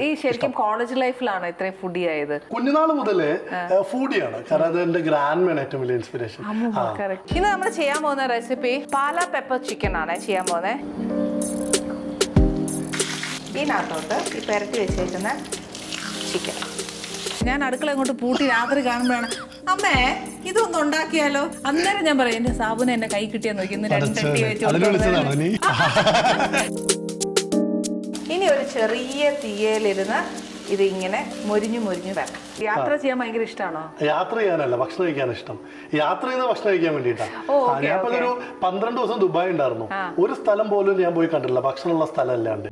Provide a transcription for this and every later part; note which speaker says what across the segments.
Speaker 1: ഈ ശരിക്കും കോളേജ് ലൈഫിലാണോ ഇത്രയും ഫുഡി ആയത്.
Speaker 2: കുഞ്ഞുനാൾ മുതലേ ഫുഡിയാണ് കാരണം അത് എന്റെ ഗ്രാൻഡ് ഏറ്റവും വലിയ ഇൻസ്പിറേഷൻ.
Speaker 1: ഇന്ന് നമ്മൾ ചെയ്യാൻ പോകുന്ന റെസിപ്പി പാല പെപ്പർ ചിക്കൻ ആണ് ചെയ്യാൻ പോകുന്നത് ഇതിനകത്തോട്ട് ഈ പെരട്ടി വെച്ചേക്കുന്ന ചിക്കൻ ഞാൻ അടുക്കള അങ്ങോട്ട് പൂട്ടി രാത്രി കാണുമ്പോഴാണ് അമ്മേ ഇതൊന്നും ഉണ്ടാക്കിയാലോ? അന്നേരം ഞാൻ പറയും എന്റെ സാബുനെ എന്നെ കൈ കിട്ടിയാ നോക്കി ഇന്ന് രണ്ടട്ടി വെച്ച് ഇനി ഒരു ചെറിയ തീയലിരുന്ന് ഇത് ഇങ്ങനെ മൊരിഞ്ഞു മൊരിഞ്ഞു വരണം യാത്ര ചെയ്യാൻ ഭയങ്കര ഇഷ്ടമാണോ
Speaker 2: യാത്ര ചെയ്യാനല്ല ഭക്ഷണം കഴിക്കാൻ ഇഷ്ടം. യാത്ര ചെയ്യുന്ന ഭക്ഷണം കഴിക്കാൻ
Speaker 1: വേണ്ടിട്ടാണ്
Speaker 2: ഞാൻ ഒരു പന്ത്രണ്ട് ദിവസം ദുബായ് ഉണ്ടായിരുന്നു. ഒരു സ്ഥലം പോലും ഞാൻ പോയി കണ്ടില്ല ഭക്ഷണമുള്ള സ്ഥലം അല്ലാണ്ട്.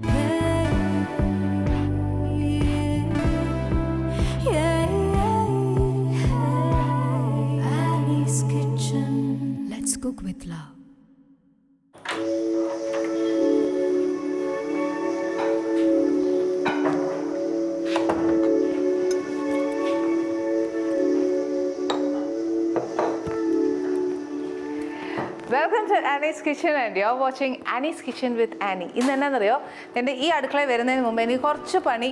Speaker 1: Annie's kitchen and you are watching Annie's kitchen with Annie ഇന്ന് എന്നാണെന്നറിയോ എന്റെ ഈ അടുക്കളയിൽ വരുന്നതിന് മുമ്പ് എനിക്ക് കുറച്ച് പണി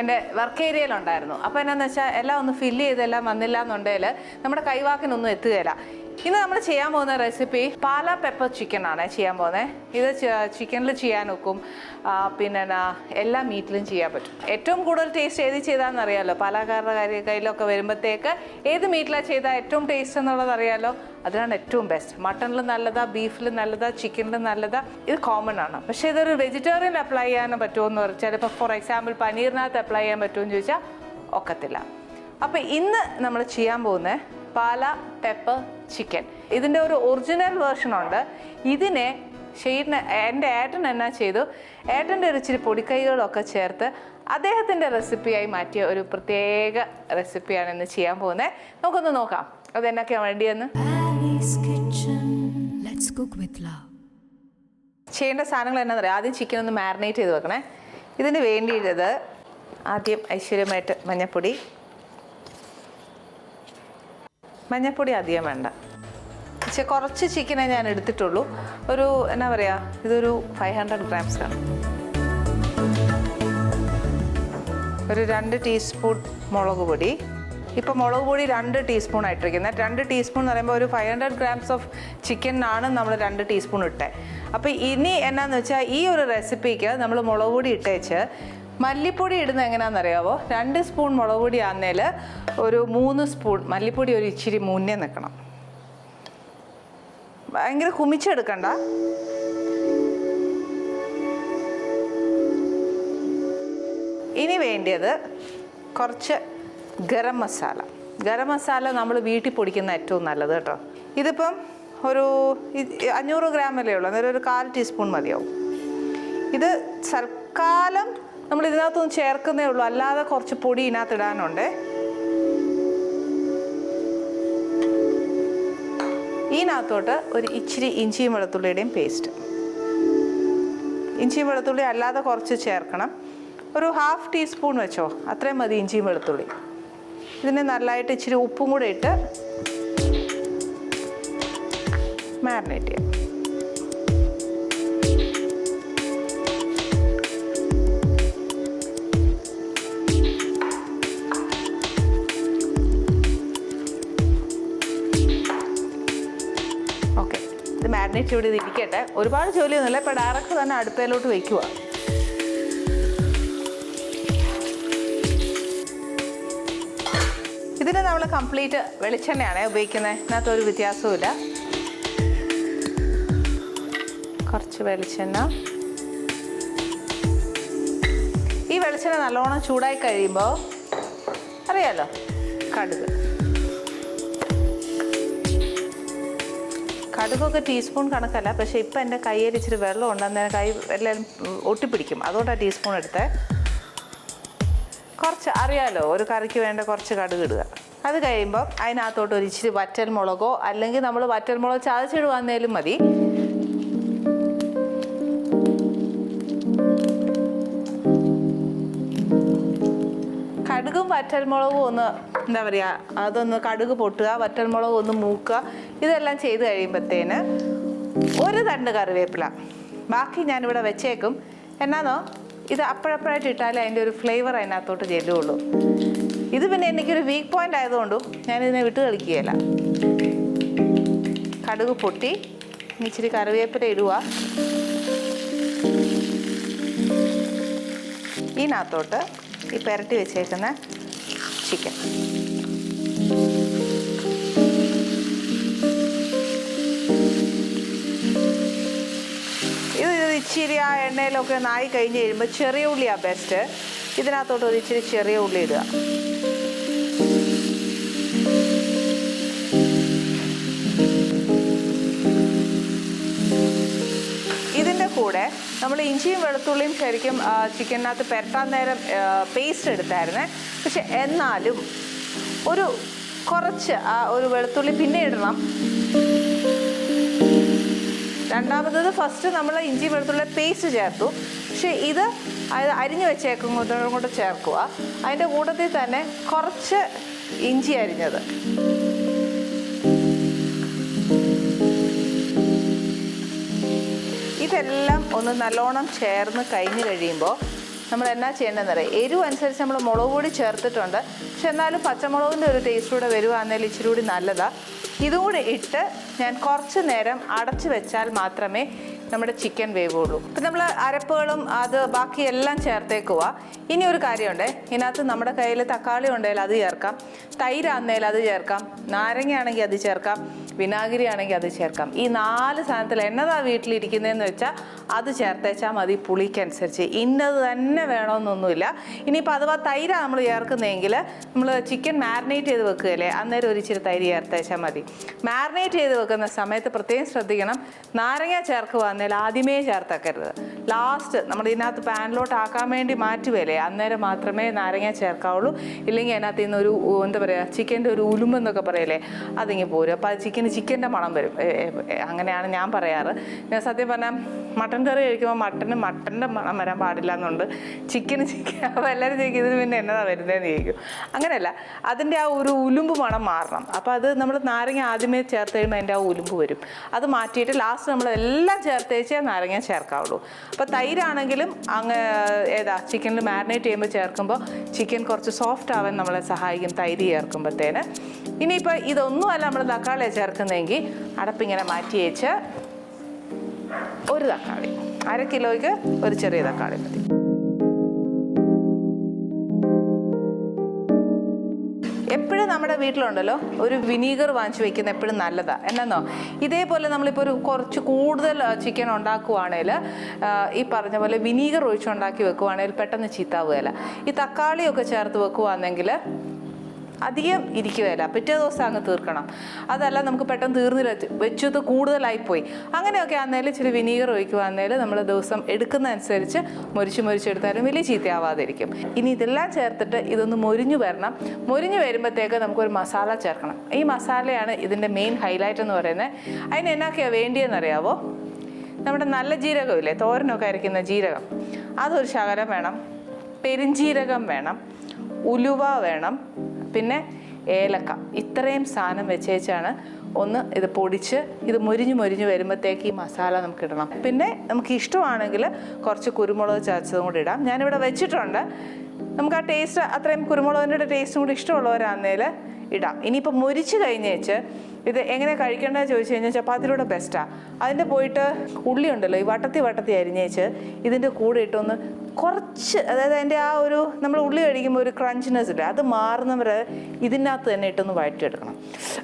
Speaker 1: എന്റെ വർക്ക് ഏരിയയിലുണ്ടായിരുന്നു അപ്പോൾ എന്നാന്ന് വെച്ചാൽ എല്ലാം ഒന്ന് ഫില്ല് ചെയ്തെല്ലാം വന്നില്ല എന്നുണ്ടെങ്കിൽ നമ്മുടെ കൈവാക്കിനൊന്നും എത്തുകയില്ല. ഇന്ന് നമ്മൾ ചെയ്യാൻ പോകുന്ന റെസിപ്പി പാല പെപ്പർ ചിക്കൻ ആണ് ചെയ്യാൻ പോകുന്നത്. ഇത് ചിക്കനിൽ ചെയ്യാൻ ഒക്കും. ആ, പിന്നെ എല്ലാ മീറ്റിലും ചെയ്യാൻ പറ്റും. ഏറ്റവും കൂടുതൽ ടേസ്റ്റ് ഏത് ചെയ്താന്ന് അറിയാമല്ലോ പാലക്കാരുടെ കാര്യ കയ്യിലൊക്കെ വരുമ്പോഴത്തേക്ക് ഏത് മീറ്റിലാണ് ചെയ്താൽ ഏറ്റവും ടേസ്റ്റ് എന്നുള്ളത് അറിയാമല്ലോ അതിനാണ് ഏറ്റവും ബെസ്റ്റ് മട്ടണിൽ നല്ലതാ ബീഫിൽ നല്ലതാ ചിക്കനിൽ നല്ലതാ. ഇത് കോമൺ ആണ്. പക്ഷേ ഇതൊരു വെജിറ്റേറിയൻ അപ്ലൈ ചെയ്യാൻ പറ്റുമോ എന്ന് പറഞ്ഞാൽ ഇപ്പോൾ ഫോർ എക്സാമ്പിൾ പനീറിനകത്ത് അപ്ലൈ ചെയ്യാൻ പറ്റുമോ എന്ന് ചോദിച്ചാൽ ഒക്കത്തില്ല. അപ്പോൾ ഇന്ന് നമ്മൾ ചെയ്യാൻ പോകുന്നത് പാല പെപ്പർ ചിക്കൻ. ഇതിന്റെ ഒരു ഒറിജിനൽ വേർഷൻ ഉണ്ട്. ഇതിനെ ഷെയ്ഡിന് എന്റെ ഏട്ടൻ എന്നാ ചെയ്തു? ഏട്ടന്റെ ഒരു ഇച്ചിരി പൊടിക്കൈകളൊക്കെ ചേർത്ത് അദ്ദേഹത്തിന്റെ റെസിപ്പിയായി മാറ്റിയ ഒരു പ്രത്യേക റെസിപ്പിയാണ് ഇന്ന് ചെയ്യാൻ പോകുന്നത്. നമുക്കൊന്ന് നോക്കാം. അതെന്നൊക്കെയാണ് വേണ്ടിയെന്ന്. ചെയ്യേണ്ട സാധനങ്ങൾ എന്നാ പറയുക ആദ്യം ചിക്കൻ ഒന്ന് മാരിനേറ്റ് ചെയ്ത് വെക്കണേ. ഇതിന് വേണ്ടിയിട്ടത് ആദ്യം ഐശ്വര്യമായിട്ട് മഞ്ഞപ്പൊടി മഞ്ഞപ്പൊടി അധികം വേണ്ട. പക്ഷെ കുറച്ച് ചിക്കനെ ഞാൻ എടുത്തിട്ടുള്ളൂ. ഒരു എന്നാ പറയുക ഇതൊരു ഫൈവ് ഹൺഡ്രഡ് ഗ്രാംസ് ആണ്. ഒരു രണ്ട് ടീസ്പൂൺ മുളക് പൊടി. ഇപ്പോൾ മുളക് പൊടി രണ്ട് ടീസ്പൂൺ ആയിട്ടിരിക്കുന്നത് രണ്ട് ടീസ്പൂൺ എന്ന് പറയുമ്പോൾ ഒരു ഫൈവ് ഹൺഡ്രഡ് ഗ്രാംസ് ഓഫ് ചിക്കനാണ് നമ്മൾ രണ്ട് ടീസ്പൂൺ ഇട്ടത് അപ്പോൾ ഇനി എന്നാന്ന് വെച്ചാൽ ഈ ഒരു റെസിപ്പിക്ക് നമ്മൾ മുളക് പൊടി ഇട്ടേച്ച് മല്ലിപ്പൊടി ഇടുന്നത് എങ്ങനെയാണെന്ന് അറിയാവോ രണ്ട് സ്പൂൺ മുളക് പൊടി ആന്നേൽ ഒരു മൂന്ന് സ്പൂൺ മല്ലിപ്പൊടി ഒരു ഇച്ചിരി മുന്നേ നിൽക്കണം ഭയങ്കര കുമിച്ചെടുക്കണ്ട. ഇനി വേണ്ടിയത് കുറച്ച് ഗരം മസാല. ഗരം മസാല നമ്മൾ വീട്ടിൽ പൊടിക്കുന്ന ഏറ്റവും നല്ലത് കേട്ടോ. ഇതിപ്പം ഒരു അഞ്ഞൂറ് ഗ്രാമല്ലേ ഉള്ളൂ. അന്നേരം ഒരു കാൽ ടീസ്പൂൺ മതിയാവും. ഇത് സർക്കാലം നമ്മൾ ഇതിനകത്തൊന്നും ചേർക്കുന്നേ ഉള്ളൂ. അല്ലാതെ കുറച്ച് പൊടി ഇതിനകത്ത് ഇടാനുണ്ട്. ഇതിനകത്തോട്ട് ഒരു ഇച്ചിരി ഇഞ്ചിയും വെളുത്തുള്ളിയുടെയും പേസ്റ്റ് ഇഞ്ചിയും വെളുത്തുള്ളി അല്ലാതെ കുറച്ച് ചേർക്കണം. ഒരു ഹാഫ് ടീസ്പൂൺ വെച്ചോ. അത്രയും മതി ഇഞ്ചിയും വെളുത്തുള്ളി ഇതിനെ നല്ലതായിട്ട് ഇച്ചിരി ഉപ്പും കൂടെ ഇട്ട് മാരിനേറ്റ് ചെയ്യാം. ഇത് ഇവിടെ ഇരിക്കട്ടെ. ഒരുപാട് ജോലിയൊന്നുമില്ല ഇപ്പോൾ ഡയറക്റ്റ് തന്നെ അടുപ്പയിലോട്ട് വയ്ക്കുക ഇതിന് നമ്മൾ കംപ്ലീറ്റ് വെളിച്ചെണ്ണയാണ് ഉപയോഗിക്കുന്നത് ഇതിനകത്ത് ഒരു വ്യത്യാസവുമില്ല. കുറച്ച് വെളിച്ചെണ്ണ. ഈ വെളിച്ചെണ്ണ നല്ലോണം ചൂടായി കഴിയുമ്പോൾ അറിയാലോ കടുക്. കടുകൊക്കെ ടീസ്പൂൺ കണക്കല്ല പക്ഷേ ഇപ്പം എന്റെ കയ്യിൽ ഇച്ചിരി വെള്ളം ഉണ്ടെന്ന് കൈ എല്ലാം ഒട്ടിപ്പിടിക്കും. അതുകൊണ്ടാണ് ടീസ്പൂൺ എടുത്തത് കുറച്ച് അറിയാലോ ഒരു കറിക്ക് വേണ്ട കുറച്ച് കടുക് ഇടുക. അത് കഴിയുമ്പോൾ അതിനകത്തോട്ട് ഒരു ഇച്ചിരി വറ്റൽ മുളകോ അല്ലെങ്കിൽ നമ്മൾ വറ്റൽ മുളക് ചതച്ചിടുവാന്നേലും മതി. കടുകും വറ്റൽ മുളകും ഒന്ന് എന്താ പറയുക അതൊന്ന് കടുക് പൊട്ടുക വറ്റൽമുളകും ഒന്ന് മൂക്കുക ഇതെല്ലാം ചെയ്ത് കഴിയുമ്പോഴത്തേന് ഒരു തണ്ട് കറിവേപ്പില. ബാക്കി ഞാനിവിടെ വെച്ചേക്കും. എന്നാന്നോ? ഇത് അപ്പോഴപ്പോഴായിട്ട് ഇട്ടാലേ അതിന്റെ ഒരു ഫ്ലേവർ അതിനകത്തോട്ട് ചെല്ലുള്ളൂ. ഇത് പിന്നെ എനിക്കൊരു വീക്ക് പോയിന്റ് ആയതുകൊണ്ടും ഞാനിതിനെ വിട്ട് കളിക്കുകയില്ല. കടുക് പൊട്ടി ഇച്ചിരി കറിവേപ്പില ഇടുക. ഇതിനകത്തോട്ട് ഈ പുരട്ടി വെച്ചേക്കുന്ന ചിക്കൻ ഇച്ചിരി ആ എണ്ണയിലൊക്കെ നായി കഴിഞ്ഞ് കഴിയുമ്പോൾ ചെറിയ ഉള്ളിയാണ് ബെസ്റ്റ് ഇതിനകത്തോട്ട് ഒരു ഇച്ചിരി ചെറിയ ഉള്ളി ഇടുക. ഇതിന്റെ കൂടെ നമ്മൾ ഇഞ്ചിയും വെളുത്തുള്ളിയും ശരിക്കും ചിക്കനകത്ത് പെരട്ടാൻ നേരം പേസ്റ്റ് എടുത്തായിരുന്നേ. പക്ഷെ എന്നാലും ഒരു കുറച്ച് ആ ഒരു വെളുത്തുള്ളി പിന്നെ ഇടണം. രണ്ടാമത്തത് ഫസ്റ്റ് നമ്മൾ ഇഞ്ചി വെളുത്തുള്ള പേസ്റ്റ് ചേർത്തു. പക്ഷേ ഇത് അതായത് അരിഞ്ഞു വെച്ചേക്കും കൊണ്ട് ചേർക്കുക. അതിന്റെ കൂട്ടത്തിൽ തന്നെ കുറച്ച് ഇഞ്ചി അരിഞ്ഞത്. ഇതെല്ലാം ഒന്ന് നല്ലോണം ചേർന്ന് കഴിഞ്ഞ് കഴിയുമ്പോൾ നമ്മൾ എന്നാ ചെയ്യേണ്ടതെന്ന് അറിയാം? എരിവ് അനുസരിച്ച് നമ്മൾ മുളക് പൊടി ചേർത്തിട്ടുണ്ട്. പക്ഷെ എന്നാലും പച്ചമുളകിന്റെ ഒരു ടേസ്റ്റ് കൂടെ വരുവാണെങ്കിൽ ഇച്ചിരി കൂടി നല്ലതാണ് ഇതും കൂടി ഇട്ട് ഞാൻ കുറച്ച് നേരം അടച്ചു വെച്ചാൽ മാത്രമേ നമ്മുടെ ചിക്കൻ വേവുള്ളൂ. അപ്പം നമ്മൾ അരപ്പുകളും അത് ബാക്കി എല്ലാം ചേർത്തേക്കുക ഇനി ഒരു കാര്യമുണ്ട്. ഇതിനകത്ത് നമ്മുടെ കയ്യിൽ തക്കാളി ഉണ്ടെങ്കിൽ അത് ചേർക്കാം. തൈരാന്നേൽ അത് ചേർക്കാം. നാരങ്ങയാണെങ്കിൽ അത് ചേർക്കാം. വിനാഗിരി ആണെങ്കിൽ അത് ചേർക്കാം. ഈ നാല് സാധനത്തിൽ എന്നതാ വീട്ടിലിരിക്കുന്നതെന്ന് വെച്ചാൽ അത് ചേർത്തേച്ചാൽ മതി പുളിക്കനുസരിച്ച്. ഇന്നത് തന്നെ വേണമെന്നൊന്നുമില്ല ഇനിയിപ്പോൾ അഥവാ തൈര നമ്മൾ ചേർക്കുന്നതെങ്കിൽ നമ്മൾ ചിക്കൻ മാരിനേറ്റ് ചെയ്ത് വെക്കുകയല്ലേ? അന്നേരം ഒരു ഇച്ചിരി തൈര് ചേർത്തേച്ചാൽ മതി. മാരിനേറ്റ് ചെയ്ത് വെക്കുന്ന സമയത്ത് പ്രത്യേകം ശ്രദ്ധിക്കണം. നാരങ്ങ ചേർക്കുക എന്നേൽ ആദ്യമേ ചേർത്തേക്കരുത്. ലാസ്റ്റ് നമ്മൾ ഇതിനകത്ത് പാനിലോട്ട് ആക്കാൻ വേണ്ടി മാറ്റുകയല്ലേ? അന്നേരം മാത്രമേ നാരങ്ങ ചേർക്കാവുള്ളൂ. ഇല്ലെങ്കിൽ അതിനകത്ത് നിന്ന് ഒരു എന്താ പറയുക ചിക്കന്റെ ഒരു ഉലുമ്പെന്നൊക്കെ പറയല്ലേ? അതിങ്ങി പോരും. അപ്പോൾ ചിക്കന് ചിക്കന്റെ മണം വരും. അങ്ങനെയാണ് ഞാൻ പറയാറ്. ഞാൻ സത്യം പറഞ്ഞാൽ മട്ടൻ കറി കഴിക്കുമ്പോൾ മട്ടന് മട്ടന്റെ മണം വരാൻ പാടില്ല എന്നുണ്ട്. ചിക്കന് ചിക്കൻ അപ്പോൾ എല്ലാവരും ചോദിക്കും ഇതിന് പിന്നെ എന്നതാണ് വരുന്നതെന്ന് ചോദിക്കും. അങ്ങനെയല്ല. അതിന്റെ ആ ഒരു ഉലുമ്പ് മണം മാറണം. അപ്പോൾ അത് നമ്മൾ നാരങ്ങ ആദ്യമേ ചേർത്ത് കഴിയുമ്പോൾ അതിന്റെ ആ ഉലുമ്പ് വരും. അത് മാറ്റിയിട്ട് ലാസ്റ്റ് നമ്മൾ എല്ലാം ചേർത്തേച്ചേ നാരങ്ങ ചേർക്കാവുള്ളൂ. അപ്പോൾ തൈരാണെങ്കിലും അങ്ങ് ഏതാ ചിക്കനിൽ മാരിനേറ്റ് ചെയ്യുമ്പോൾ ചേർക്കുമ്പോൾ ചിക്കൻ കുറച്ച് സോഫ്റ്റ് ആവാൻ നമ്മളെ സഹായിക്കും തൈര് ചേർക്കുമ്പോഴത്തേന് ഇനിയിപ്പോൾ ഇതൊന്നുമല്ല നമ്മൾ തക്കാളി ചേർക്കുന്നതെങ്കിൽ അടപ്പിങ്ങനെ മാറ്റി വെച്ച് ഒരു തക്കാളി അര കിലോയ്ക്ക് ഒരു ചെറിയ തക്കാളി മതി. എപ്പോഴും നമ്മുടെ വീട്ടിലുണ്ടല്ലോ ഒരു വിനീഗർ വാങ്ങിച്ച് വെക്കുന്ന എപ്പോഴും നല്ലതാണ് എന്നാന്നോ? ഇതേപോലെ നമ്മളിപ്പോൾ ഒരു കുറച്ച് കൂടുതൽ ചിക്കൻ ഉണ്ടാക്കുവാണേൽ ഈ പറഞ്ഞ പോലെ വിനീഗർ ഒഴിച്ചുണ്ടാക്കി വെക്കുവാണെങ്കിൽ പെട്ടെന്ന് ചീത്താവുകയില്ല ഈ തക്കാളിയൊക്കെ ചേർത്ത് വെക്കുവാണെങ്കിൽ അധികം ഇരിക്കുകയില്ല. പിറ്റേ ദിവസം അങ്ങ് തീർക്കണം. അതല്ല നമുക്ക് പെട്ടെന്ന് തീർന്നില്ല. വെച്ചത് കൂടുതലായിപ്പോയി. അങ്ങനെയൊക്കെ ആണെങ്കിൽ ഇച്ചിരി വിനീഗർ ഒഴിക്കുവാന്നേൽ നമ്മൾ ദിവസം എടുക്കുന്ന അനുസരിച്ച് മുരിച്ച് മുരിച്ചെടുത്താലും വലിയ ചീത്തയാവാതിരിക്കും. ഇനി ഇതെല്ലാം ചേർത്തിട്ട് ഇതൊന്ന് മൊരിഞ്ഞു വരണം. മൊരിഞ്ഞു വരുമ്പോഴത്തേക്ക് നമുക്കൊരു മസാല ചേർക്കണം. ഈ മസാലയാണ് ഇതിന്റെ മെയിൻ ഹൈലൈറ്റ് എന്ന് പറയുന്നത്. അതിന് എന്നൊക്കെയാണ് വേണ്ടിയെന്നറിയാവോ? നമ്മുടെ നല്ല ജീരകമില്ലേ? തോരനൊക്കെ അരയ്ക്കുന്ന ജീരകം. അതൊരു ശകലം വേണം. പെരിഞ്ജീരകം വേണം. ഉലുവ വേണം. പിന്നെ ഏലക്ക. ഇത്രയും സാധനം വെച്ചേച്ചാണ് ഒന്ന് ഇത് പൊടിച്ച് ഇത് മൊരിഞ്ഞ് മൊരിഞ്ഞ് വരുമ്പോഴത്തേക്ക് ഈ മസാല നമുക്ക് ഇടണം. പിന്നെ നമുക്ക് ഇഷ്ടമാണെങ്കിൽ കുറച്ച് കുരുമുളക് ചതച്ചതും കൂടി ഇടാം. ഞാനിവിടെ വെച്ചിട്ടുണ്ട്. നമുക്ക് ആ ടേസ്റ്റ് അത്രയും കുരുമുളകിന്റെ ടേസ്റ്റും കൂടി ഇഷ്ടമുള്ളവരാന്നേൽ ഇടാം. ഇനിയിപ്പോൾ മുരിച്ച് കഴിഞ്ഞേച്ച് ഇത് എങ്ങനെ കഴിക്കേണ്ടത് ചോദിച്ചു കഴിഞ്ഞാൽ ചപ്പാത്തിയിലൂടെ ബെസ്റ്റാണ് അതിന്റെ പോയിട്ട് ഉള്ളി ഉണ്ടല്ലോ ഈ വട്ടത്തി വട്ടത്തി അരിഞ്ഞേച്ച് ഇതിന്റെ കൂടെ ഇട്ടൊന്ന് കുറച്ച് അതായത് അതിന്റെ ആ ഒരു നമ്മൾ ഉള്ളി കഴിക്കുമ്പോൾ ഒരു ക്രഞ്ചിനെസ് ഇല്ല അത് മാറുന്നവരെ ഇതിനകത്ത് തന്നെ ഇട്ടൊന്ന് വഴറ്റിയെടുക്കണം.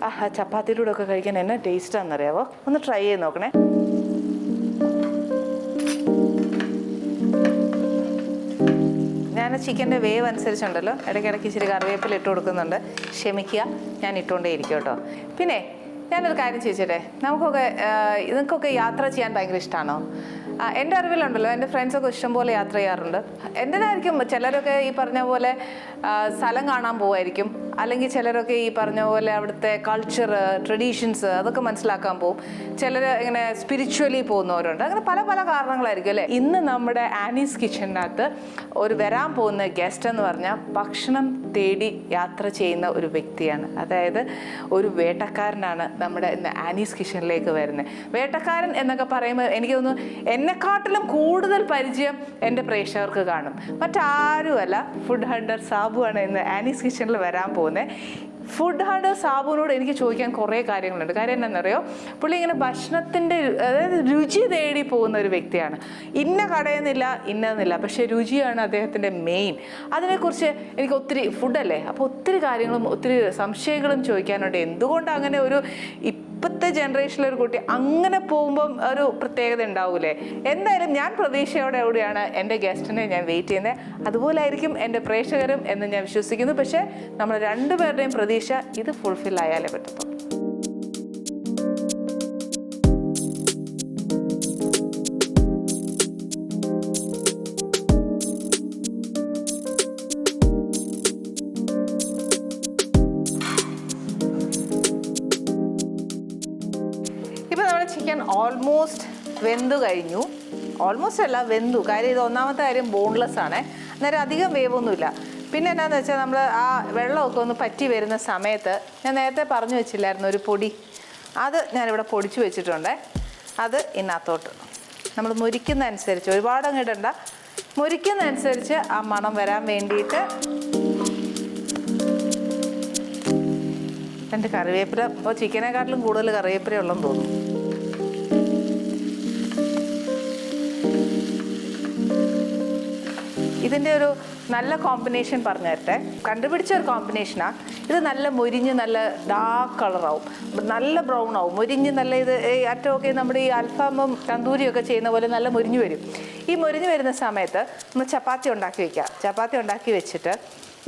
Speaker 1: ആ ചപ്പാത്തിയിലൂടെ ഒക്കെ കഴിക്കാൻ എന്നാ ടേസ്റ്റാണെന്നറിയാവോ ഒന്ന് ട്രൈ ചെയ്ത് നോക്കണേ. ഞാൻ ചിക്കന്റെ വേവ് അനുസരിച്ചുണ്ടല്ലോ. ഇടയ്ക്കിടയ്ക്ക് ഇച്ചിരി കറിവേപ്പില ഇട്ട് കൊടുക്കുന്നുണ്ട്. ക്ഷമിക്കുക ഞാൻ ഇട്ടുകൊണ്ടേ ഇരിക്കും കേട്ടോ. പിന്നെ ഞാനൊരു കാര്യം ചോദിച്ചിട്ടെ നമുക്കൊക്കെ നിങ്ങൾക്കൊക്കെ യാത്ര ചെയ്യാൻ ഭയങ്കര ഇഷ്ടമാണോ എന്റെ അറിവിലുണ്ടല്ലോ എന്റെ ഫ്രണ്ട്സൊക്കെ ഇഷ്ടംപോലെ യാത്ര ചെയ്യാറുണ്ട്. എന്റെതായിരിക്കും ചിലരൊക്കെ ഈ പറഞ്ഞ പോലെ സ്ഥലം കാണാൻ പോവായിരിക്കും? അല്ലെങ്കിൽ ചിലരൊക്കെ ഈ പറഞ്ഞ പോലെ അവിടുത്തെ കൾച്ചർ ട്രഡീഷൻസ് അതൊക്കെ മനസ്സിലാക്കാൻ പോകും ചിലർ ഇങ്ങനെ സ്പിരിച്വലി പോകുന്നവരുണ്ട്. അങ്ങനെ പല പല കാരണങ്ങളായിരിക്കും അല്ലേ? ഇന്ന് നമ്മുടെ ആനീസ് കിച്ചണിനകത്ത് ഒരു വരാൻ പോകുന്ന ഗസ്റ്റ് എന്ന് പറഞ്ഞാൽ ഭക്ഷണം തേടി യാത്ര ചെയ്യുന്ന ഒരു വ്യക്തിയാണ്. അതായത് ഒരു വേട്ടക്കാരനാണ് നമ്മുടെ ഇന്ന് ആനീസ് കിച്ചണിലേക്ക് വരുന്നത്. വേട്ടക്കാരൻ എന്നൊക്കെ പറയുമ്പോൾ എനിക്ക് തോന്നുന്നു എന്നെ എന്നെക്കാട്ടിലും കൂടുതൽ പരിചയം എന്റെ പ്രേക്ഷകർക്ക് കാണും. മറ്റാരുമല്ല ഫുഡ് ഹണ്ടർ സാബുവാണ് ഇന്ന് ആനീസ് കിച്ചണിൽ വരാൻ പോകുന്നത്. പോകുന്നത് ഫുഡ് ഹാർഡ് സാബുവിനോട് എനിക്ക് ചോദിക്കാൻ കുറേ കാര്യങ്ങളുണ്ട്. കാര്യം എന്താണെന്നറിയോ? പുള്ളി ഇങ്ങനെ ഭക്ഷണത്തിന്റെ അതായത് രുചി തേടി പോകുന്ന ഒരു വ്യക്തിയാണ്. ഇന്ന കടയെന്നില്ല ഇന്നതെന്നില്ല. പക്ഷേ രുചിയാണ് അദ്ദേഹത്തിന്റെ മെയിൻ അതിനെക്കുറിച്ച് എനിക്ക് ഒത്തിരി ഫുഡല്ലേ അപ്പോൾ ഒത്തിരി കാര്യങ്ങളും ഒത്തിരി സംശയങ്ങളും ചോദിക്കാനുണ്ട്. എന്തുകൊണ്ട് അങ്ങനെ ഒരു ഇപ്പോഴത്തെ ജനറേഷനിലെ ഒരു കുട്ടി അങ്ങനെ പോകുമ്പം ഒരു പ്രത്യേകത ഉണ്ടാവൂലേ? എന്തായാലും ഞാൻ പ്രതീക്ഷയോടെ കൂടിയാണ് എന്റെ ഗസ്റ്റിനെ ഞാൻ വെയിറ്റ് ചെയ്യുന്നത്. അതുപോലെ ആയിരിക്കും എന്റെ പ്രേക്ഷകരും എന്ന് ഞാൻ വിശ്വസിക്കുന്നു. പക്ഷേ നമ്മൾ രണ്ടുപേരുടെയും പ്രതീക്ഷ ഇത് ഫുൾഫിൽ ആയാലേ പറ്റത്തുള്ളൂ. ചിക്കൻ ഓൾമോസ്റ്റ് വെന്തു കഴിഞ്ഞു. ഓൾമോസ്റ്റ് അല്ല വെന്തു. കാര്യം ഇത് ഒന്നാമത്തെ കാര്യം ബോൺലെസ് ആണ്. അന്നേരം അധികം വേവൊന്നുമില്ല. പിന്നെ എന്നാന്ന് വെച്ചാൽ നമ്മൾ ആ വെള്ളമൊക്കെ ഒന്ന് പറ്റി വരുന്ന സമയത്ത് ഞാൻ നേരത്തെ പറഞ്ഞു വെച്ചില്ലായിരുന്നു ഒരു പൊടി. അത് ഞാനിവിടെ പൊടിച്ചു വെച്ചിട്ടുണ്ട്. അത് ഇതിനകത്തോട്ട്. നമ്മൾ മുരിക്കുന്ന അനുസരിച്ച് ഒരുപാട് അങ്ങ് ഇടണ്ട. മുരിക്കുന്ന അനുസരിച്ച് ആ മണം വരാൻ വേണ്ടിയിട്ട് രണ്ട് കറിവേപ്പില ഇപ്പോൾ ചിക്കനെക്കാട്ടിലും കൂടുതൽ കറിവേപ്പില ഉള്ളെന്ന് തോന്നുന്നു. ഇതിന്റെ ഒരു നല്ല കോമ്പിനേഷൻ പറഞ്ഞു തരട്ടെ കണ്ടുപിടിച്ച ഒരു കോമ്പിനേഷനാണ് ഇത് നല്ല മുരിഞ്ഞ് നല്ല ഡാർക്ക് കളറാവും നല്ല ബ്രൗൺ ആവും. മുരിഞ്ഞ് നല്ല ഇത് അറ്റമൊക്കെ നമ്മുടെ ഈ അൽഫാമും തന്തൂരിയൊക്കെ ചെയ്യുന്ന പോലെ നല്ല മുരിഞ്ഞ് വരും. ഈ മുരിഞ്ഞ് വരുന്ന സമയത്ത് നമ്മൾ ചപ്പാത്തി ഉണ്ടാക്കി വെക്കുക. ചപ്പാത്തി ഉണ്ടാക്കി വെച്ചിട്ട്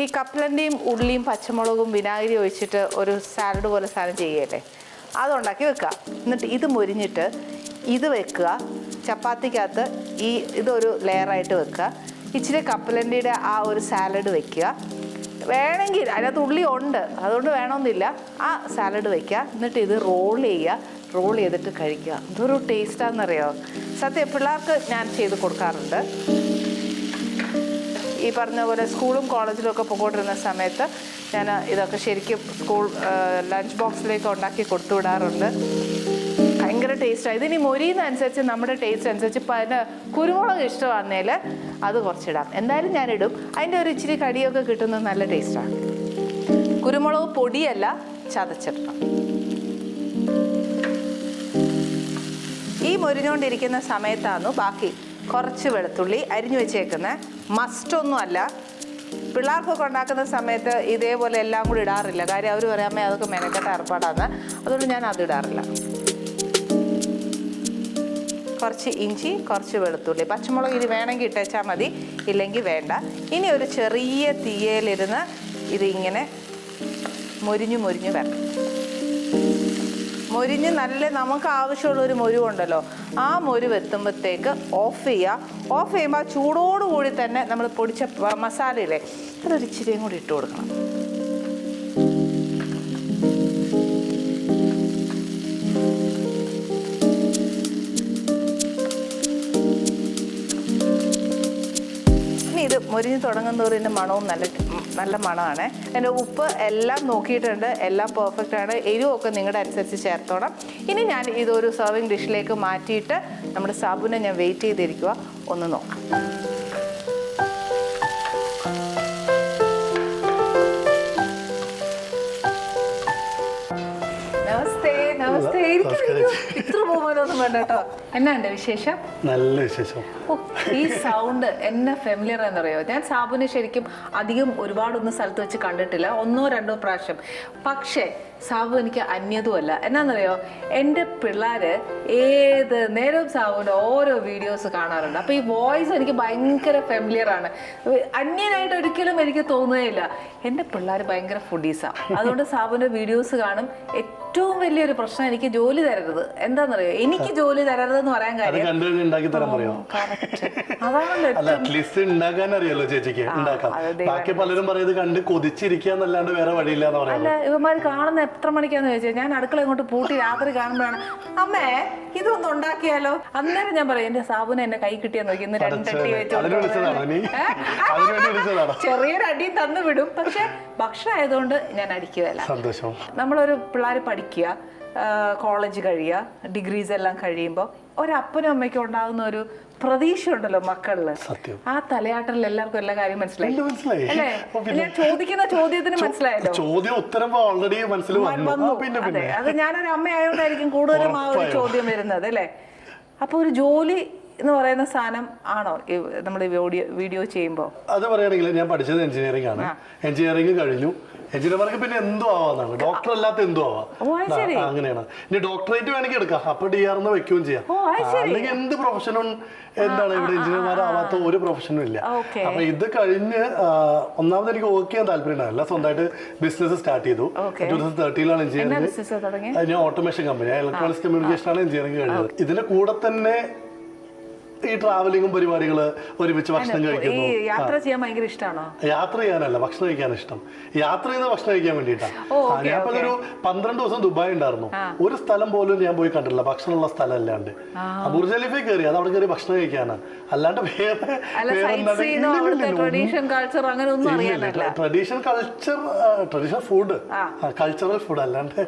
Speaker 1: ഈ കപ്പലണ്ടിയും ഉള്ളിയും പച്ചമുളകും വിനാഗിരി ഒഴിച്ചിട്ട് ഒരു സാലഡ് പോലെ സാധനം ചെയ്യല്ലേ അതുണ്ടാക്കി വെക്കുക. എന്നിട്ട് ഇത് മുരിഞ്ഞിട്ട് ഇത് വെക്കുക. ചപ്പാത്തിക്കകത്ത് ഈ ഇതൊരു ലെയറായിട്ട് വെക്കുക. ഇച്ചിരി കപ്പലണ്ടിയുടെ ആ ഒരു സാലഡ് വെക്കുക. വേണമെങ്കിൽ അതിനകത്ത് ഉള്ളി ഉണ്ട്. അതുകൊണ്ട് വേണമെന്നില്ല. ആ സാലഡ് വയ്ക്കുക എന്നിട്ട് ഇത് റോൾ ചെയ്യുക. റോൾ ചെയ്തിട്ട് കഴിക്കുക. ഇതൊരു ടേസ്റ്റാണെന്നറിയോ സത്യം പിള്ളേർക്ക് ഞാൻ ചെയ്ത് കൊടുക്കാറുണ്ട്. ഈ പറഞ്ഞ പോലെ സ്കൂളും കോളേജിലും ഒക്കെ പോയിക്കൊണ്ടിരുന്ന സമയത്ത് ഞാൻ ഇതൊക്കെ ശരിക്കും സ്കൂൾ ലഞ്ച് ബോക്സിലേക്ക് ഉണ്ടാക്കി കൊടുത്തു വിടാറുണ്ട്. ഭയങ്കര ടേസ്റ്റാണ് ഇതിനി മൊരിയുന്ന അനുസരിച്ച് നമ്മുടെ ടേസ്റ്റ് അനുസരിച്ച് പല കുരുമുളക് ഇഷ്ടമാണെന്നേൽ അത് കുറച്ചിടാം. എന്തായാലും ഞാൻ ഇടും അതിന്റെ ഒരു ഇച്ചിരി കടിയൊക്കെ കിട്ടുന്നത് നല്ല ടേസ്റ്റാണ് കുരുമുളക് പൊടിയല്ല ചതച്ചിടണം ഈ മൊരിഞ്ഞുകൊണ്ടിരിക്കുന്ന സമയത്താണ് ബാക്കി കുറച്ച് വെളുത്തുള്ളി അരിഞ്ഞു വെച്ചേക്കുന്നത് മസ്റ്റൊന്നും അല്ല. പിള്ളേർക്കൊക്കെ ഉണ്ടാക്കുന്ന സമയത്ത് ഇതേപോലെ എല്ലാം കൂടി ഇടാറില്ല. കാര്യം അവർ പറയാമേ അതൊക്കെ മെനക്കെട്ട ഏർപ്പാടാണ് അതുകൊണ്ട് ഞാൻ അത് ഇടാറില്ല. കുറച്ച് ഇഞ്ചി കുറച്ച് വെളുത്തുള്ളി. പച്ചമുളക് ഇത് വേണമെങ്കിൽ ഇട്ടേച്ചാൽ മതി. ഇല്ലെങ്കിൽ വേണ്ട. ഇനി ഒരു ചെറിയ തീയയിലിരുന്ന് ഇതിങ്ങനെ മുരിഞ്ഞു മുരിഞ്ഞു വരണം. മൊരിഞ്ഞ് നല്ല നമുക്ക് ആവശ്യമുള്ള ഒരു മൊരുവുണ്ടല്ലോ ആ മൊരുവ് എത്തുമ്പോഴത്തേക്ക് ഓഫ് ചെയ്യുക ഓഫ് ചെയ്യുമ്പോൾ ചൂടോടുകൂടി തന്നെ നമ്മൾ പൊടിച്ച മസാലയിലെ മസാലയില്ലേ അതൊരു ഇച്ചിരിയും കൂടി ഇട്ട് കൊടുക്കണം. മൊരിഞ്ഞ് തുടങ്ങുന്നതോറും ഇതിന്റെ മണവും നല്ല നല്ല മണമാണ്. എന്റെ ഉപ്പ് എല്ലാം നോക്കിയിട്ടുണ്ട്. എല്ലാം പെർഫെക്റ്റ് ആണ്. എരിവൊക്കെ നിങ്ങളുടെ അനുസരിച്ച് ചേർത്തോണം. ഇനി ഞാൻ ഇതൊരു സെർവിങ് ഡിഷിലേക്ക് മാറ്റിയിട്ട് നമ്മുടെ സാബുനെ ഞാൻ വെയിറ്റ് ചെയ്തിരിക്കുക ഒന്ന് നോക്കാം. നമസ്തേ നമസ്തേ. ഇരിക്കൂ. ഇത്ര പോകാനൊന്നും വേണ്ട കേട്ടോ. എന്നാ ഉണ്ട് വിശേഷം?
Speaker 2: നല്ല വിശേഷം.
Speaker 1: ഈ സൗണ്ട് എന്നെ ഫെമിലിയർ എന്നറിയോ ഞാൻ സാബുനെ ശരിക്കും അധികം ഒരുപാടൊന്നും സ്ഥലത്ത് വെച്ച് കണ്ടിട്ടില്ല. ഒന്നോ രണ്ടോ പ്രാവശ്യം. പക്ഷേ സാബു എനിക്ക് അന്യതുമല്ല. എന്നാന്നറിയോ? എന്റെ പിള്ളേര് ഏത് നേരവും സാബുവിന്റെ ഓരോ വീഡിയോസ് കാണാറുണ്ട്. അപ്പോൾ ഈ വോയിസ് എനിക്ക് ഭയങ്കര ഫെമിലിയർ ആണ്. അന്യനായിട്ട് ഒരിക്കലും എനിക്ക് തോന്നുകയില്ല. എന്റെ പിള്ളേർ ഭയങ്കര ഫുഡീസാണ് അതുകൊണ്ട് സാബുവിന്റെ വീഡിയോസ് കാണും. ഏറ്റവും വലിയൊരു പ്രശ്നം എനിക്ക് ജോലി തരരുത്. എന്താണെന്നറിയോ എനിക്ക് ജോലി തരരുതെന്ന് പറയാൻ കാര്യം?
Speaker 2: അറിയാലോ ചേച്ചിക്ക്. ബാക്കി പലരും പറയുന്നത് കണ്ട് കൊതിച്ചിരിക്കാന്നല്ലാണ്ട് വേറെ വഴിയില്ല
Speaker 1: അല്ല ഇവന്മാർ കാണുന്ന എത്ര മണിക്കാന്ന് ചോദിച്ചാൽ ഞാൻ അടുക്കള ഇങ്ങോട്ട് പൂട്ടി രാത്രി കാണുമ്പോഴാണ്. അമ്മേ ഇതൊന്നും ഉണ്ടാക്കിയാലോ? അന്നേരം ഞാൻ പറയും എന്റെ സാബുന എന്നെ കൈ കിട്ടിയാ നോക്കി ഇന്ന് രണ്ടട്ടി വെച്ച് ചെറിയൊരു അടി തന്നു വിടും. പക്ഷെ ഭക്ഷണം ആയതുകൊണ്ട് ഞാൻ അടിക്കുകയല്ല. നമ്മളൊരു പിള്ളേർ പഠിക്കുക. കോളേജ് കഴിയുക ഡിഗ്രീസ് എല്ലാം കഴിയുമ്പോൾ ഒരപ്പനും അമ്മയ്ക്കും ഉണ്ടാകുന്ന ഒരു പ്രതീക്ഷ ഉണ്ടല്ലോ മക്കളിൽ.
Speaker 2: സത്യം.
Speaker 1: ആ തലയാട്ടലിൽ എല്ലാവർക്കും എല്ലാ കാര്യം മനസ്സിലായി. അല്ലേ? ഞാൻ ചോദിക്കുന്ന ചോദ്യത്തിന് മനസ്സിലായല്ലോ.
Speaker 2: ചോദ്യം ഉത്തരം ഓൾറെഡി വന്നു.
Speaker 1: അതെ. അത് ഞാനൊരു അമ്മയായോണ്ടായിരിക്കും കൂടുതലും ആ ഒരു ചോദ്യം വരുന്നത് അല്ലേ? അപ്പൊ ഒരു ജോലി എന്ന് പറയുന്ന സാധനം ആണോ നമ്മൾ വീഡിയോ വീഡിയോ ചെയ്യുമ്പോൾ
Speaker 2: അത് പറയുകയാണെങ്കിൽ ഞാൻ പഠിച്ചത് എഞ്ചിനീയറിംഗ് ആണ്. എഞ്ചിനീയറിംഗ് കഴിഞ്ഞു. എഞ്ചിനീയർമാർക്ക് പിന്നെ എന്തോ ആവാന്നാണ്. ഡോക്ടർ അല്ലാത്ത എന്തോ ആവാം. അങ്ങനെയാണ്. ഇനി ഡോക്ടറേറ്റ് വേണമെങ്കിൽ എടുക്കാം. അപ്പൊ ഡി ആർന്ന് വെക്കുകയും ചെയ്യാം. അല്ലെങ്കിൽ എന്ത് പ്രൊഫഷനും എന്താണ് ഇവിടെ എഞ്ചിനീയർമാരാവാത്ത ഒരു പ്രൊഫഷനും ഇല്ല. അപ്പൊ ഇത് കഴിഞ്ഞ് ഒന്നാമത് എനിക്ക് വർക്ക് ചെയ്യാൻ താല്പര്യം ഉണ്ടായില്ല സ്വന്തമായിട്ട് ബിസിനസ് സ്റ്റാർട്ട് ചെയ്തു. ടൂ തൗസൻഡ് തേർട്ടിയിലാണ് എഞ്ചിനീയറിംഗ് ഞാൻ ഓട്ടോമേഷൻ കമ്പനി ഇലക്ട്രോണിക്സ് കമ്മ്യൂണിക്കേഷൻ ആണ് എഞ്ചിനീയറിംഗ് കഴിഞ്ഞത്. ഇതിന്റെ കൂടെ തന്നെ ഈ ട്രാവലിങ്ങും പരിപാടികൾ ഒരുമിച്ച് ഭക്ഷണം കഴിക്കുന്നു.
Speaker 1: യാത്ര ചെയ്യാൻ ഭയങ്കര ഇഷ്ടമാണോ
Speaker 2: യാത്ര ചെയ്യാനല്ല ഭക്ഷണം കഴിക്കാൻ ഇഷ്ടം. യാത്ര ചെയ്യുന്ന ഭക്ഷണം കഴിക്കാൻ വേണ്ടിയിട്ടാണ് ഞാൻ
Speaker 1: ഇപ്പൊ
Speaker 2: ഒരു പന്ത്രണ്ട് ദിവസം ദുബായ് ഉണ്ടായിരുന്നു. ഒരു സ്ഥലം പോലും ഞാൻ പോയി കണ്ടില്ല ഭക്ഷണമുള്ള സ്ഥലം അല്ലാണ്ട് ബുർജ് ഖലീഫയിൽ കയറി അത് അവിടെ കയറി ഭക്ഷണം കഴിക്കാനാണ് അല്ലാണ്ട് വേറെ traditional culture traditional food cultural food അല്ലാണ്ട്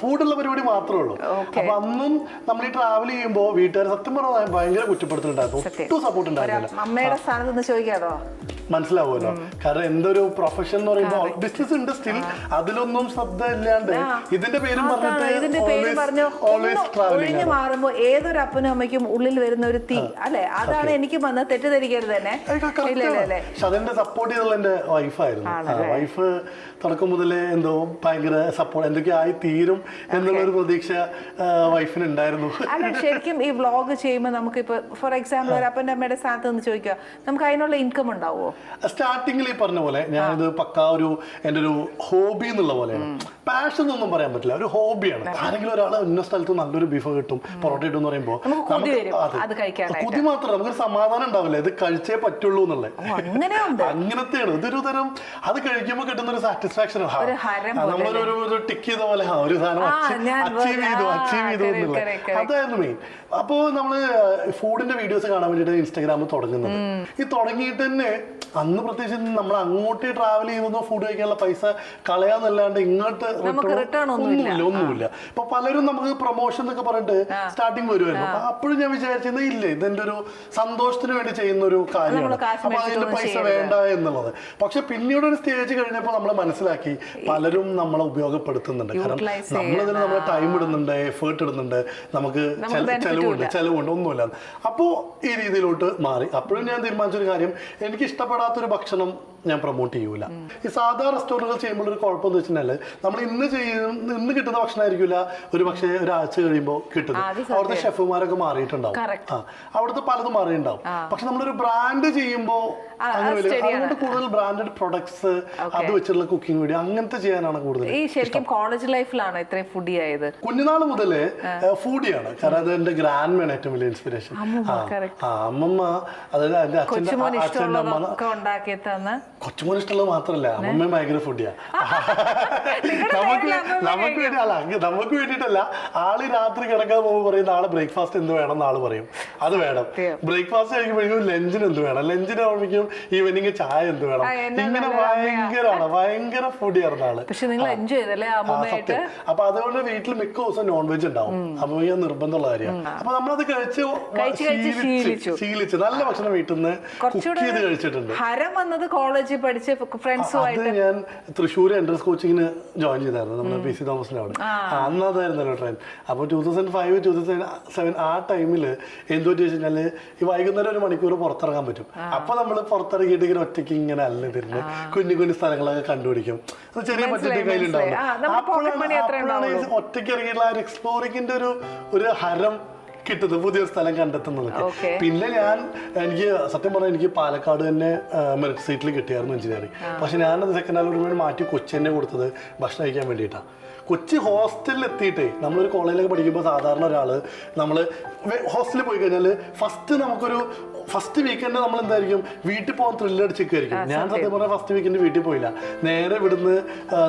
Speaker 2: ഫുഡുള്ള പരിപാടി മാത്രമേ ഉള്ളൂ. അപ്പൊ അന്നും നമ്മൾ ഈ ട്രാവൽ ചെയ്യുമ്പോൾ വീട്ടുകാർ സത്യം പറഞ്ഞാൽ ഭയങ്കര കുറ്റപ്പെടുത്തലുണ്ടായിരുന്നു. ഒട്ടും സപ്പോർട്ട് ഉണ്ടായിരുന്നില്ല.
Speaker 1: അമ്മയുടെ സ്ഥാനത്ത് നിന്ന് ചോദിക്കാതോ?
Speaker 2: മനസ്സിലാവുമല്ലോ. കാരണം എന്തൊരു പ്രൊഫഷൻ എന്ന് പറയുമ്പോൾ ബിസിനസ് ഉണ്ട് സ്റ്റിൽ അതിലൊന്നും ശ്രദ്ധ ഇല്ലാണ്ട് ഇതിന്റെ പേരും പറഞ്ഞിട്ട് ഓൾവേസ്
Speaker 1: ഒഴിഞ്ഞു മാറുമ്പോ ഏതൊരു അപ്പനും അമ്മയ്ക്കും ഉള്ളിൽ വരുന്ന ഒരു തീ. അല്ലെ? അതാണ് എനിക്ക് വന്ന് തെറ്റിദ്ധരിക്കരുത് തന്നെ
Speaker 2: പക്ഷെ അതെന്റെ സപ്പോർട്ട് ചെയ്തുള്ള എന്റെ വൈഫായിരുന്നു വൈഫ് തുടക്കം മുതലേ എന്തോ ഭയങ്കര സപ്പോർട്ട് എന്തൊക്കെ ആയി തീരും എന്നുള്ള ഒരു പ്രതീക്ഷ വൈഫിന് ഉണ്ടായിരുന്നു.
Speaker 1: അല്ല ശരിക്കും ഈ വ്ലോഗ് ചെയ്യുമ്പോൾ നമുക്കിപ്പോ ഫോർ എക്സാമ്പിൾ ഒരു അപ്പന്റെ അമ്മയുടെ സ്ഥാനത്ത് നിന്ന് ചോദിക്കുക നമുക്ക് അതിനുള്ള ഇൻകം ഉണ്ടാവുമോ
Speaker 2: സ്റ്റാർട്ടിങ്ങിൽ ഈ പറഞ്ഞ പോലെ ഞാനിത് പക്ക ഒരു എന്റെ ഒരു ഹോബി എന്നുള്ള പോലെയാണ്. പാഷൻ എന്നൊന്നും പറയാൻ പറ്റില്ല. ഒരു ഹോബിയാണ് ആരെങ്കിലും ഒരാൾ ഇന്ന സ്ഥലത്ത് നല്ലൊരു ബീഫ് കിട്ടും പൊറോട്ട കിട്ടും എന്ന് പറയുമ്പോൾ
Speaker 1: നമുക്ക് കൊതി വരും. അത്. കഴിക്കാനായിട്ട്.
Speaker 2: കൊതി മാത്രം നമുക്കൊരു സമാധാനം ഉണ്ടാവില്ല. ഇത് കഴിച്ചേ പറ്റുള്ളൂ എന്നുള്ളത്. അങ്ങനത്തെയാണ്. ഇതൊരു തരം അത് കഴിക്കുമ്പോൾ കിട്ടുന്ന ഒരു സാറ്റിസ്ഫാക്ഷൻ നമ്മളൊരു ഒരു- ടിക്ക് ചെയ്ത പോലെ ആ, ഒരു സാധനം അച്ചീവ് ചെയ്തു അച്ചീവ് ചെയ്തു എന്നുള്ളത്. അതായിരുന്നു മെയിൻ അപ്പോൾ നമ്മൾ ഫുഡിന്റെ വീഡിയോസ് കാണാൻ വേണ്ടിയിട്ട് ഇൻസ്റ്റാഗ്രാമിൽ തുടങ്ങുന്നത്. ഈ തുടങ്ങിയിട്ട് തന്നെ അന്ന് പ്രത്യേകിച്ച് നമ്മൾ അങ്ങോട്ട് ട്രാവൽ ചെയ്യുന്നതോ ഫുഡ് കഴിക്കാനുള്ള പൈസ കളയാന്നല്ലാണ്ട് ഇങ്ങോട്ട്
Speaker 1: ഒന്നുമില്ല.
Speaker 2: ഒന്നുമില്ല ഇപ്പൊ പലരും നമുക്ക് പ്രൊമോഷൻ എന്നൊക്കെ പറഞ്ഞിട്ട് സ്റ്റാർട്ടിങ് വരുമായിരുന്നു അപ്പൊ അപ്പോഴും ഞാൻ വിചാരിച്ചത് ഇല്ല ഇതെന്റെ ഒരു സന്തോഷത്തിന് വേണ്ടി ചെയ്യുന്ന ഒരു കാര്യമാണ്. അപ്പൊ അതിന്റെ പൈസ വേണ്ട എന്നുള്ളത്. പക്ഷെ പിന്നീട് ഒരു സ്റ്റേജ് കഴിഞ്ഞപ്പോൾ നമ്മൾ മനസ്സിലാക്കി പലരും നമ്മളെ ഉപയോഗപ്പെടുത്തുന്നുണ്ട്. കാരണം നമ്മളിതിന് നമ്മൾ ടൈം ഇടുന്നുണ്ട് എഫേർട്ട് ഇടുന്നുണ്ട്. നമുക്ക്
Speaker 1: നമുക്ക്
Speaker 2: ചെല- ചെലവുണ്ട് ചെലവുണ്ട് ഒന്നുമില്ല. അപ്പോൾ ഈ രീതിയിലോട്ട് മാറി. അപ്പോഴും ഞാൻ തീരുമാനിച്ചൊരു കാര്യം എനിക്ക് ഇഷ്ടപ്പെടാത്തൊരു ഭക്ഷണം ഞാൻ പ്രൊമോട്ട് ചെയ്യൂല. ഈ സാധാ റെസ്റ്റോറന്റുകൾ ചെയ്യുമ്പോൾ ഒരു കുഴപ്പമെന്ന് വെച്ചിട്ടുണ്ടെങ്കിൽ നമ്മൾ ഇന്ന് ചെയ്യുന്ന ഇന്ന് കിട്ടുന്ന ഭക്ഷണമായിരിക്കില്ല ഒരു പക്ഷേ ഒരാഴ്ച കഴിയുമ്പോൾ കിട്ടുന്നത്. അവിടുത്തെ ഷെഫുമാരൊക്കെ മാറിയിട്ടുണ്ടാവും. ആ അവിടുത്തെ പലതും മാറിയിട്ടുണ്ടാവും. പക്ഷെ നമ്മളൊരു ബ്രാൻഡ് ചെയ്യുമ്പോൾ. അതുകൊണ്ട് കൂടുതൽ ബ്രാൻഡഡ് പ്രൊഡക്ട്സ് അത് വെച്ചുള്ള കുക്കിംഗ് വീഡിയോ അങ്ങനത്തെ ചെയ്യാനാണ് കൂടുതൽ
Speaker 1: ഈ ശരിക്കും കോളേജ് ലൈഫിലാണ് ഇത്രയും ഫുഡി ആയത്.
Speaker 2: കുഞ്ഞുനാൾ മുതലേ ഫുഡിയാണ് കാരണം അത് എന്റെ ഗ്രാൻഡ് മേൻ ഏറ്റവും വലിയ ഇൻസ്പിറേഷൻ
Speaker 1: അമ്മൂമ്മ,
Speaker 2: അതായത് എന്റെ അച്ഛന്റെ
Speaker 1: അച്ഛൻ
Speaker 2: അച്ഛന്റെ അമ്മ
Speaker 1: ഉണ്ടാക്കി തന്ന്
Speaker 2: കൊച്ചുമോൻ ഇഷ്ടമുള്ളത് മാത്രല്ല അമ്മമ്മയും ഭയങ്കര ഫുഡിയാ നമുക്ക് നമുക്ക് വേണ്ടി അല്ല നമുക്ക് വേണ്ടിയിട്ടല്ല. ആൾ രാത്രി കിടക്കാൻ പോകുമ്പോൾ പറയും നാളെ ബ്രേക്ക്ഫാസ്റ്റ് എന്ത് വേണം? നാളെ പറയും. അത് വേണം. ബ്രേക്ക്ഫാസ്റ്റ് കഴിക്കുമ്പോഴേക്കും ലഞ്ചിന് എന്ത് വേണം? ലഞ്ചിന് ആവുമ്പോഴേക്കും ഈവനിങ് ചായ എന്ത് വേണം? ഇങ്ങനെ. ഭയങ്കരമാണ് ഭയങ്കര ഫുഡിയായിരുന്ന
Speaker 1: ആൾ.
Speaker 2: സത്യം. അപ്പൊ അതുകൊണ്ട് വീട്ടിൽ മിക്ക ദിവസം നോൺ വെജ് ഉണ്ടാവും. അപ്പൊ ഈ നിർബന്ധമുള്ള കാര്യമാണ്. അപ്പൊ നമ്മളത് കഴിച്ച്
Speaker 1: ശീലിച്ചു.
Speaker 2: ശീലിച്ച്. നല്ല ഭക്ഷണം വീട്ടിൽ നിന്ന് കുക്ക് ചെയ്ത് കഴിച്ചിട്ടുണ്ട്.
Speaker 1: ഹരം വന്നത് കോളേജിൽ പഠിച്ച്
Speaker 2: അത്
Speaker 1: ഫ്രണ്ട്സുമായിട്ട്
Speaker 2: ഞാൻ തൃശ്ശൂർ എൻട്രൻസ് കോച്ചിങ്ങിന് ജോയിൻ ചെയ്തായിരുന്നു നമ്മുടെ പി സി തോമസിന്റെ അവിടെ അന്ന് അതായിരുന്നല്ലോ ട്രെയിൻ അപ്പോൾ two thousand five two thousand seven ആ ടൈമിൽ എന്തോ പറ്റി ഈ വൈകുന്നേരം ഒരു മണിക്കൂർ പുറത്തിറങ്ങാൻ പറ്റും. അപ്പൊ നമ്മൾ പുറത്തിറങ്ങിയിട്ട് ഇങ്ങനെ ഒറ്റയ്ക്ക് ഇങ്ങനെ അല്ല തരുന്നു കുഞ്ഞു കുഞ്ഞു സ്ഥലങ്ങളൊക്കെ കണ്ടുപിടിക്കും. അത് ചെറിയ ബഡ്ജറ്റ് കയ്യിലുണ്ടാവും.
Speaker 1: ഉണ്ടാവുള്ളൂ.
Speaker 2: ഒറ്റയ്ക്ക് ഇറങ്ങിയിട്ടുള്ള ആ ഒരു എക്സ്പ്ലോറിങ്ങിന്റെ ഒരു ഒരു ഹരം കിട്ടുന്നത് പുതിയൊരു സ്ഥലം കണ്ടെത്തുന്നത്. പിന്നെ ഞാൻ എനിക്ക് സത്യം പറഞ്ഞാൽ എനിക്ക് പാലക്കാട് തന്നെ മെറിറ്റ് സീറ്റിൽ കിട്ടിയായിരുന്നു എഞ്ചിനീയറിംഗ്. പക്ഷെ ഞാനത് സെക്കൻഡ് ആലോട് മാറ്റി കൊച്ചി തന്നെ കൊടുത്തത് ഭക്ഷണം കഴിക്കാൻ വേണ്ടിയിട്ടാണ് കൊച്ചി ഹോസ്റ്റലിൽ എത്തിയിട്ട് നമ്മളൊരു കോളേജിലൊക്കെ പഠിക്കുമ്പോൾ സാധാരണ ഒരാൾ നമ്മൾ ഹോസ്റ്റലിൽ പോയി കഴിഞ്ഞാൽ ഫസ്റ്റ് നമുക്കൊരു ഫസ്റ്റ് വീക്കെൻഡ് നമ്മൾ എന്തായിരിക്കും? വീട്ടിൽ പോകാൻ ത്രില്ലടിച്ചൊക്കെയായിരിക്കും ഞാൻ സത്യം പറഞ്ഞാൽ ഫസ്റ്റ് വീക്കെൻഡ് വീട്ടിൽ പോയില്ല. നേരെ ഇവിടുന്ന്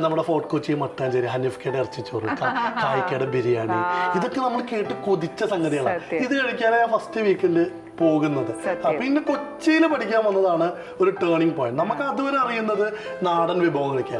Speaker 2: നമ്മുടെ ഫോർട്ട് കൊച്ചി മട്ടാഞ്ചേരി ഹനീഫ്ക്കയുടെ ഇറച്ചിച്ചോറ് കായ്ക്കയുടെ ബിരിയാണി. ഇതൊക്കെ നമ്മൾ കേട്ട് കൊതിച്ച സംഗതികളാണ്. ഇത് കഴിക്കാനാണ് ഫസ്റ്റ് വീക്കെൻഡ് പോകുന്നത്. പിന്നെ കൊച്ചിയിൽ പഠിക്കാൻ വന്നതാണ് ഒരു ടേണിംഗ് പോയിന്റ് നമുക്ക് അതുവരെ അറിയുന്നത് നാടൻ വിഭവങ്ങളൊക്കെയാണ്